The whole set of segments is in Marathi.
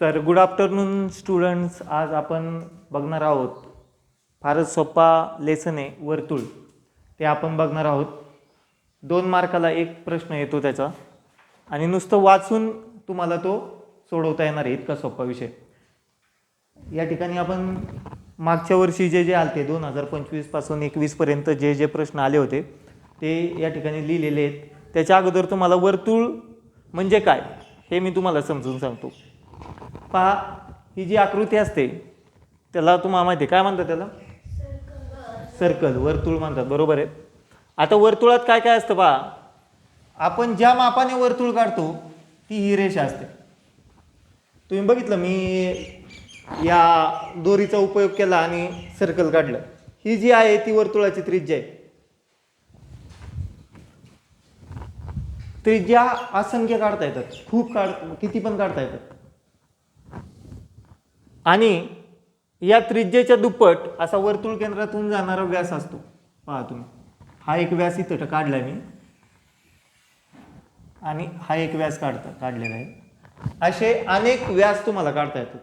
तर गुड आफ्टरनून स्टुडंट्स आज आपण बघणार आहोत फारच सोपा लेसन आहे वर्तुळ. ते आपण बघणार आहोत. दोन मार्काला एक प्रश्न येतो त्याचा. आणि नुसतं वाचून तुम्हाला तो सोडवता येणार आहे. इतका सोपा विषय. या ठिकाणी आपण मागच्या वर्षी जे जे आले होते दोन हजार पंचवीसपासून एकवीसपर्यंत जे जे प्रश्न आले होते ते या ठिकाणी लिहिलेले आहेत. त्याच्या अगोदर तुम्हाला वर्तुळ म्हणजे काय हे मी तुम्हाला समजून सांगतो. पहा ही जी आकृती असते त्याला तुम्हाला माहिती आहे. काय म्हणतात त्याला? सर्कल वर्तुळ म्हणतात. बरोबर आहे. आता वर्तुळात काय काय असतं पहा? आपण ज्या मापाने वर्तुळ काढतो ती ही रेषा असते. तुम्ही बघितलं मी या दोरीचा उपयोग केला आणि सर्कल काढलं. ही जी आहे ती वर्तुळाची त्रिज्या आहे. त्रिज्या असंख्य काढता येतात. खूप काढ किती पण काढता येतात. आणि या त्रिज्येच्या दुप्पट असा वर्तुळ केंद्रातून जाणारा व्यास असतो. पहा तुम्ही. हा एक व्यास इथं काढला मी. आणि हा एक व्यास काढता काढलेला आहे. असे अनेक व्यास तुम्हाला काढता येतात.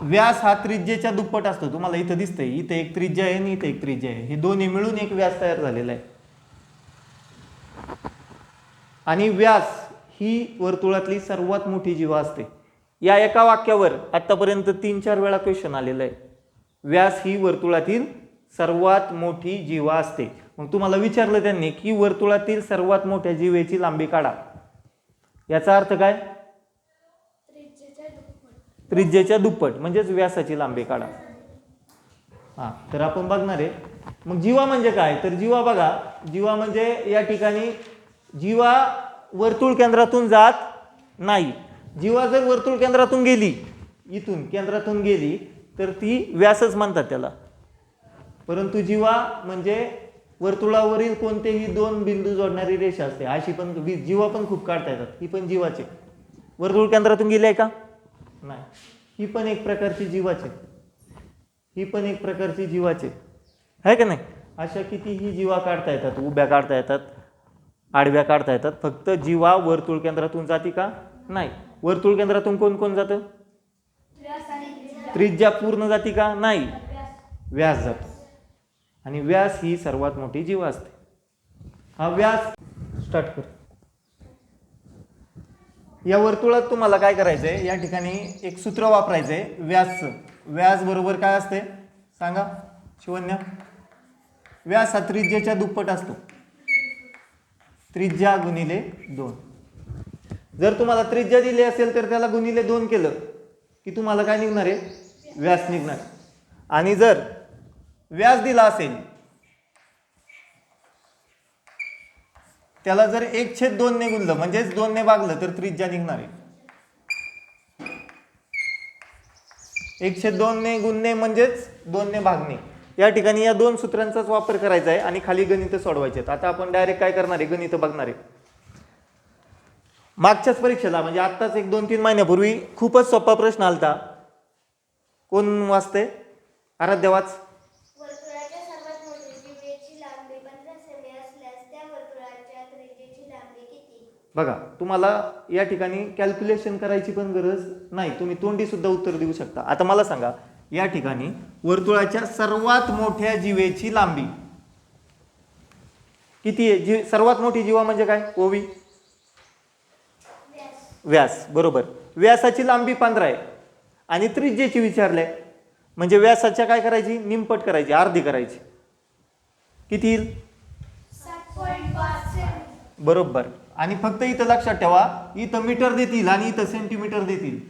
व्यास हा त्रिज्येच्या दुप्पट असतो. तुम्हाला इथं दिसतंय. इथं एक त्रिज्या आहे आणि इथं एक त्रिज्या आहे. हे दोन्ही मिळून एक व्यास तयार झालेला आहे. आणि व्यास ही वर्तुळातली सर्वात मोठी जीवा असते. या एका वाक्यावर आतापर्यंत तीन चार वेळा क्वेश्चन आलेला आहे. व्यास ही वर्तुळातील सर्वात मोठी जीवा असते. मग तुम्हाला विचारलं त्यांनी की वर्तुळातील सर्वात मोठ्या जीवेची लांबी काढा. याचा अर्थ काय? त्रिज्येच्या दुप्पट म्हणजेच व्यासाची लांबी काढा. हा तर आपण बघणार आहे. मग जीवा म्हणजे काय? तर जीवा बघा जीवा म्हणजे या ठिकाणी जीवा वर्तुळ केंद्रातून जात नाही. जीवा जर वर्तुळ केंद्रातून गेली इथून केंद्रातून गेली तर ती व्यासच म्हणतात त्याला. परंतु जीवा म्हणजे वर्तुळावरील कोणतेही दोन बिंदू जोडणारी रेषा असते. अशी पण जीवा पण खूप काढता येतात. ही पण जीवाचे. वर्तुळ केंद्रातून गेली आहे का? नाही. ही पण एक प्रकारची जीवाचे. ही पण एक प्रकारची जीवाचे. आहे का नाही? अशा कितीही जीवा काढता येतात उभ्या काढता येतात आडव्या काढता येतात. फक्त जीवा वर्तुळ केंद्रातून जाते का? नाही. वर्तुळ केंद्रातून कोण कोण जातं? त्रिज्या पूर्ण जाती का? नाही. व्यास जातो. आणि व्यास ही सर्वात मोठी जीव असते. हा व्यास स्टार्ट कर. या वर्तुळात तुम्हाला काय करायचं आहे या ठिकाणी एक सूत्र वापरायचं आहे व्यासचं. व्यास बरोबर काय असते? सांगा शिवन्य व्यास हा त्रिज्येच्या दुप्पट असतो. त्रिज्या गुणिले दोन. जर तुम्हाला त्रिज्या दिली असेल तर त्याला गुणिले दोन केलं की तुम्हाला काय निघणार आहे? व्यास निघणार आणि जर व्यास दिला असेल त्याला जर एक छेद दोनने गुणलं म्हणजेच दोनने भागलं तर त्रिज्या निघणार आहे. एक छेद दोनने गुणणे म्हणजेच दोनने भागणे. या ठिकाणी या दोन सूत्रांचाच वापर करायचा आहे आणि खाली गणित सोडवायचे आहेत. आता आपण डायरेक्ट काय करणार आहे? गणित बघणार आहे. मागच्याच परीक्षेला म्हणजे आत्ताच एक दोन तीन महिन्यापूर्वी खूपच सोपा प्रश्न आलता. कोण वाचते आराध्य वाच. वर्तुळाच्या सर्वात मोठी जीवेची लांबी पंधरा सेमी असल्यास त्या वर्तुळाच्या त्रिज्येची लांबी किती? बघा तुम्हाला या ठिकाणी कॅल्क्युलेशन करायची पण गरज नाही. तुम्ही तोंडी सुद्धा उत्तर देऊ शकता. आता मला सांगा या ठिकाणी वर्तुळाच्या सर्वात मोठ्या जीवेची लांबी किती आहे? जी सर्वात मोठी जीवा म्हणजे काय? ओवी. व्यास बरोबर. व्यासाची लांबी पंधरा आहे. आणि त्रिज्येची विचारले म्हणजे व्यासाच्या काय करायची? निमपट करायची अर्धी करायची. किती येईल? बरोबर. आणि फक्त इथं लक्षात ठेवा इथं मीटर देतील आणि इथं सेंटीमीटर देतील.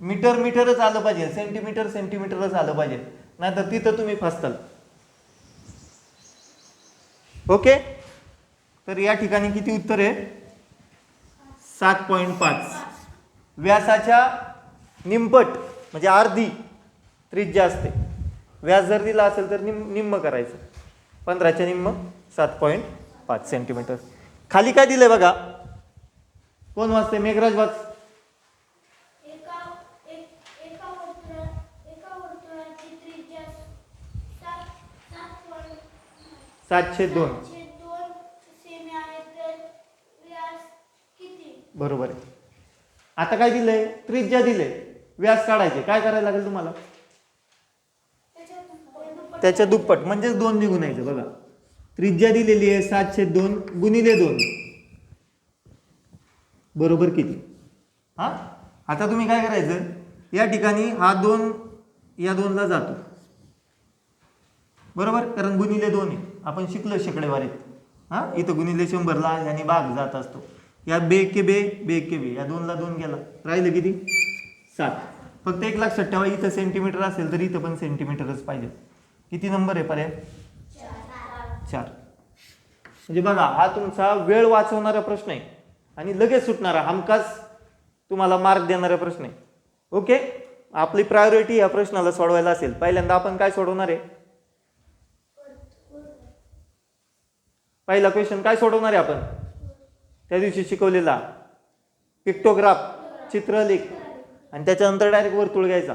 मीटर मीटरच आलं पाहिजे सेंटीमीटर सेंटीमीटरच आलं पाहिजे. नाहीतर तिथं तुम्ही फसताल. ओके? तर या ठिकाणी किती उत्तर आहे? सात पॉईंट पाच. व्यासाच्या निमपट म्हणजे अर्धी त्रिज्या असते. व्यास जर दिला असेल तर निम निम्म करायचं. पंधराच्या निम्म सात पॉईंट पाच सेंटीमीटर खाली काय दिलंय बघा? कोण वाचते मेघराज वाच. एका एक एका वर्तुळा एका वर्तुळाची त्रिज्या सात सात पॉईंट सातशे दोन सातशे दोन सेमी आहे तर व्यास किती बरोबर आहे. आता काय दिलंय? त्रिज्या दिले व्यास काढायचे. काय करायला लागेल तुम्हाला? त्याच्या दुप्पट. म्हणजेच दोन निघून यायचं. बघा. त्रिज्या दिलेली आहे सातशे दोन गुणिले दोन. बरोबर किती? हा? आता तुम्ही काय करायचं? या ठिकाणी हा दोन या दोनला जातो. बरोबर? कारण गुणिले दोन आहे. आपण शिकलो शेकडेवारीत. हा? इथं गुणिले शंभरला आणि बाग जात असतो. या बे के बे बे के बे या दोनला दोन गेला. राहिलं किती? सात. फक्त एक लक्षात ठेवा इथं सेंटीमीटर असेल तर इथं पण सेंटीमीटरच पाहिजे. किती नंबर आहे पर्याय? चार. म्हणजे बघा हा तुमचा वेळ वाचवणारा प्रश्न आहे आणि लगेच सुटणारा हमखास तुम्हाला मार्क देणारा प्रश्न आहे. ओके आपली प्रायोरिटी या प्रश्नाला सोडवायला असेल. पहिल्यांदा आपण काय सोडवणार आहे? पहिला क्वेश्चन काय सोडवणार आहे आपण? त्या दिवशी शिकवलेला पिक्टोग्राफ चित्रलेख. आणि त्याच्यानंतर डायरेक्ट वर्तुळ घ्यायचा.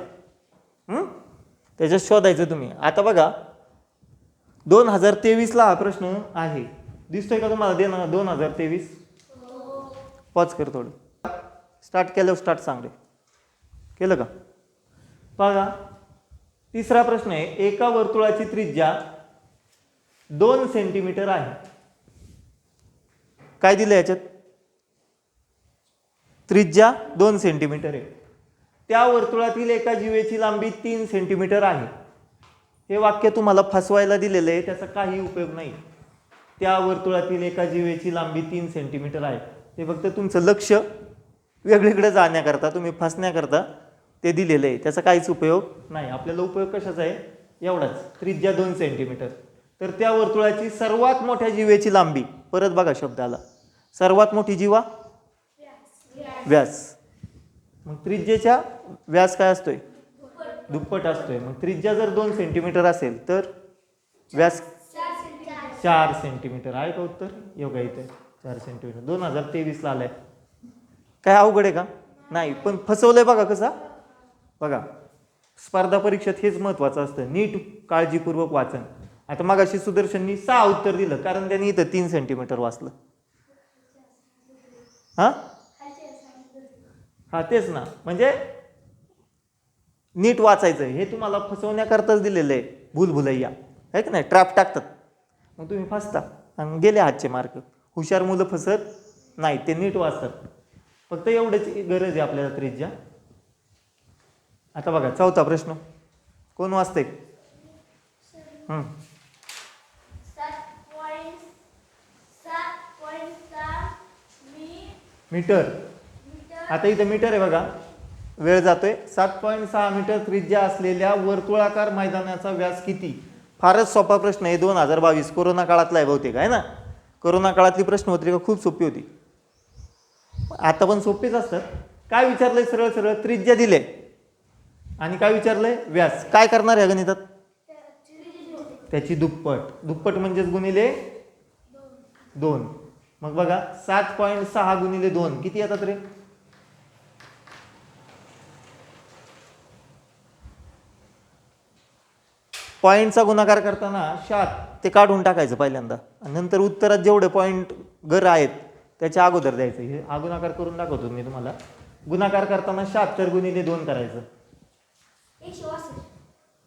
त्याच्यात शोधायचं तुम्ही. आता बघा दोन हजार तेवीसला हा प्रश्न आहे. दिसतोय का तुम्हाला? देणार दोन हजार तेवीस. पॉज कर थोडं. स्टार्ट केलं स्टार्ट सांग रे. केलं का? बघा तिसरा प्रश्न आहे. एका वर्तुळाची त्रिज्या दोन सेंटीमीटर आहे. काय दिलं याच्यात? त्रिज्या दोन सेंटीमीटर आहे. त्या वर्तुळातील एका जीवेची लांबी तीन सेंटीमीटर आहे. हे वाक्य तुम्हाला फसवायला दिलेलं आहे त्याचा काही उपयोग नाही. त्या वर्तुळातील एका जीवेची लांबी तीन सेंटीमीटर आहे. ते फक्त तुमचं लक्ष वेगळीकडे जाण्याकरता तुम्ही फसण्याकरता ते दिलेलं आहे. त्याचा काहीच उपयोग नाही. आपल्याला उपयोग कशाचा आहे? एवढाच. त्रिज्या दोन सेंटीमीटर तर त्या वर्तुळाची सर्वात मोठ्या जीवेची लांबी परत बघा शब्द आला सर्वात मोठी जीवा? व्यास. मग त्रिज्येच्या व्यास काय असतोय? दुप्पट असतोय. मग त्रिज्या जर दोन सेंटीमीटर असेल तर व्यास चार सेंटीमीटर आहे का उत्तर? योगा इथे? चार सेंटीमीटर दोन हजार तेवीसला आलंय. काय अवघड आहे का? नाही पण फसवलंय बघा कसा? बघा. स्पर्धा परीक्षेत हेच महत्वाचं असतं. नीट काळजीपूर्वक वाचन. आता मगाशी सुदर्शननी सहा उत्तर दिलं कारण त्यांनी इथं तीन सेंटीमीटर वाचलं. हा? हा तेच ना. म्हणजे नीट वाचायचं हे तुम्हाला फसवण्याकरताच दिलेलं आहे भूलभुलैया. आहे का नाही? ट्रॅप टाकतात. मग तुम्ही फसता. आणि गेले हातचे मार्क हुशार मुलं फसत नाही ते नीट वाचतात. फक्त एवढंच गरज आहे आपल्याला त्रिज्या. आता बघा चौथा प्रश्न. कोण वाचते हं. सात पॉईंट सात पॉईंट सहा मी मीटर. आता इथं मीटर आहे बघा. वेळ जातोय. सात पॉईंट सहा मीटर त्रिज्या असलेल्या वर्तुळाकार मैदानाचा व्यास किती? फारच सोपा प्रश्न आहे. दोन हजार बावीस कोरोना काळातला आहे बहुतेक आहे ना? कोरोना काळातली प्रश्न होती का? खूप सोपी होती. आता पण सोपीच असतात. काय विचारलंय? सरळ सरळ. त्रिज्या दिले. आणि काय विचारलंय? व्यास. काय करणार आहे गणितात? त्याची दुप्पट. दुप्पट म्हणजेच गुणिले दोन. मग बघा सात पॉईंट सहा गुणिले दोन. किती येतात रे? पॉईंटचा गुणाकार करताना शात ते काढून टाकायचं पहिल्यांदा. आणि नंतर उत्तरात जेवढे पॉईंट घर आहेत त्याच्या अगोदर द्यायचं. हे हा गुणाकार करून दाखवतो मी तुम्हाला. गुणाकार करताना शहात्तर गुणिले दोन करायचं.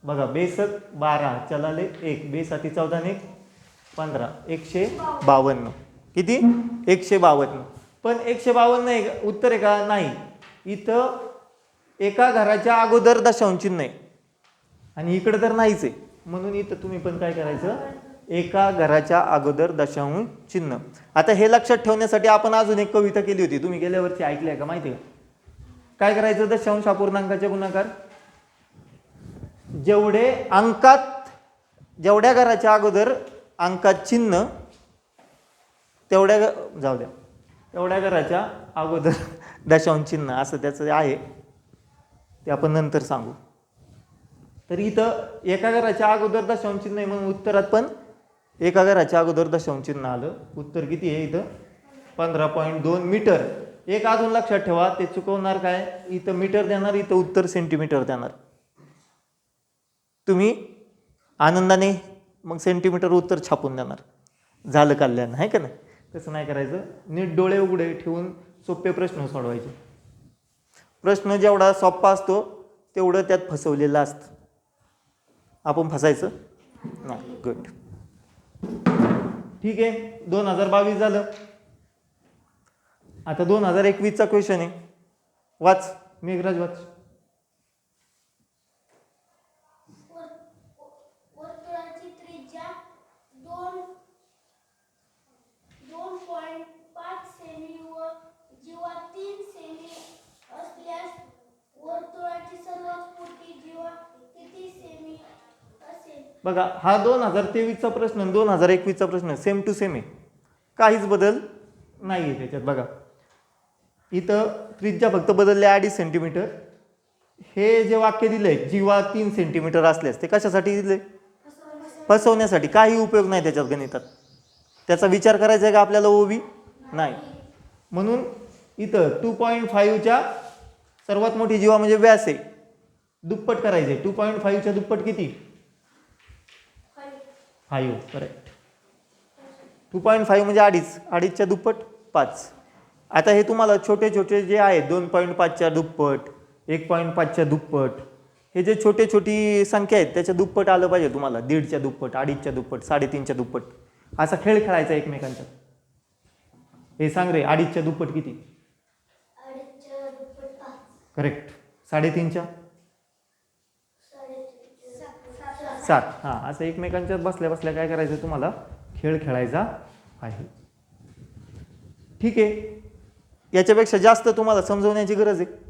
बघा बेसक बारा चलाले एक. बेसाती चौदा आणि एक. पंधरा. एकशे बावन्न. किती? एकशे बावन्न पण एकशे बावन्न आहे का- उत्तर आहे का नाही. इथं एका घराच्या अगोदर दशांचिन्ह आहे. आणि इकडं तर नाहीच आहे. म्हणून इथं तुम्ही पण काय करायचं? एका घराच्या अगोदर दशांश चिन्ह आता हे लक्षात ठेवण्यासाठी आपण अजून एक कविता केली होती. तुम्ही गेल्या वर्षी ऐकली आहे का? माहिती आहे काय करायचं? दशांश अपूर्णांकाचे गुणाकार. जेवढे अंकात जेवढ्या घराच्या अगोदर अंकात चिन्ह तेवढ्या जाऊ द्या. तेवढ्या घराच्या अगोदर दशांश चिन्ह असं त्याचं आहे. ते आपण नंतर सांगू. तर इथं एका घराच्या अगोदर दशांश चिन्ह आहे म्हणून उत्तरात पण एका घराच्या अगोदर दशांश चिन्ह आलं. उत्तर किती आहे इथं? पंधरा पॉईंट दोन मीटर. एक अजून लक्षात ठेवा ते चुकवणार काय? इथं मीटर देणार इथं उत्तर सेंटीमीटर देणार. तुम्ही आनंदाने मग सेंटीमीटर उत्तर छापून देणार. झालं कल्याण आहे का नाही? तसं नाही करायचं. नीट डोळे उघडे ठेवून सोपे प्रश्न सोडवायचे. प्रश्न जेवढा सोप्पा असतो तेवढं त्यात फसवलेलं असतं. आपण फसायचं? नाही गुड ठीक आहे. दोन हजार बावीस झालं. आता दोन हजार एकवीसचा क्वेश्चन आहे. वाच. मेघराज वाच वर- वर्तुळाची त्रिज्या दोन दोन पॉईंट पाच सेमी व जीवा तीन सेमी असल्यास वर्तुळाची सर्वात मोठी जीवा किती सेमी असेल बघा हा दोन हजार तेवीसचा प्रश्न दोन हजार एकवीसचा प्रश्न सेम टू सेम आहे. काहीच बदल नाही आहे त्याच्यात बघा. इथं त्रिज्या फक्त बदलले अडीच सेंटीमीटर हे जे वाक्य दिलं आहे जीवा तीन सेंटीमीटर असल्यास ते कशासाठी दिले फसवण्यासाठी. काही उपयोग नाही त्याच्यात गणितात. त्याचा विचार करायचा आहे का आपल्याला ओवी? नाही. म्हणून इथं टू पॉईंट फाईव्हच्या सर्वात मोठी जीवा म्हणजे व्यास आहे. दुप्पट करायचे टू पॉईंट फाईव्हच्या दुप्पट किती? Five correct two point five म्हणजे अडीच अडीचच्या दुप्पट पाच. आता हे तुम्हाला छोटे छोटे जे आहेत दोन पॉईंट पाचच्या दुप्पट एक पॉईंट पाचच्या दुप्पट हे जे छोटे छोटी संख्या आहेत त्याच्या दुप्पट आलं पाहिजे तुम्हाला. दीडच्या दुप्पट अडीचच्या दुप्पट साडेतीनच्या दुप्पट. असा खेळ खेळायचा एकमेकांचा. हे सांग रे अडीचच्या दुप्पट किती? अडीचच्या दुप्पट पाच. करेक्ट साडेतीनच्या? सात. हां असं एकमेकांच्यात बसल्या बसल्या काय करायचं तुम्हाला? खेळ खेळायचा आहे. ठीक आहे. याच्यापेक्षा जास्त तुम्हाला समजवण्याची गरज आहे.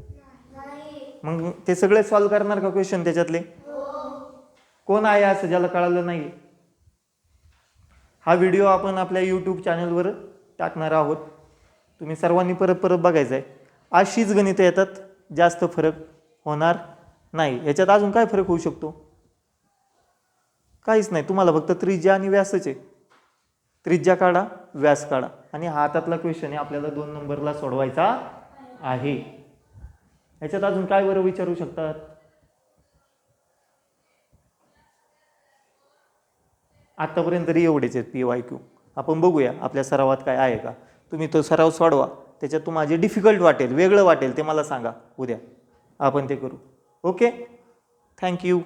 मग ते सगळे सॉल्व करणार का क्वेश्चन त्याच्यातले? कोण आहे असं ज्याला कळालं नाही हा व्हिडिओ आपण आपल्या यूट्यूब चॅनलवर टाकणार आहोत. तुम्ही सर्वांनी परत परत बघायचं आहे अशीच गणितं येतात. जास्त फरक होणार नाही. याच्यात अजून काय फरक होऊ शकतो? काहीच नाही. तुम्हाला फक्त त्रिज्या आणि व्यासच आहे. त्रिज्या काढा व्यास काढा. आणि हातातला क्वेश्चन आहे. आपल्याला दोन नंबरला सोडवायचा आहे. ह्याच्यात अजून काय बरं विचारू शकतात? आत्तापर्यंत तरी एवढेच आहेत पी वाय क्यू आपण बघूया आपल्या सरावात काय आहे का. तुम्ही तो सराव सोडवा. त्याच्यात तुम्हाला जे डिफिकल्ट वाटेल वेगळं वाटेल ते मला सांगा. उद्या आपण ते करू. Okay thank you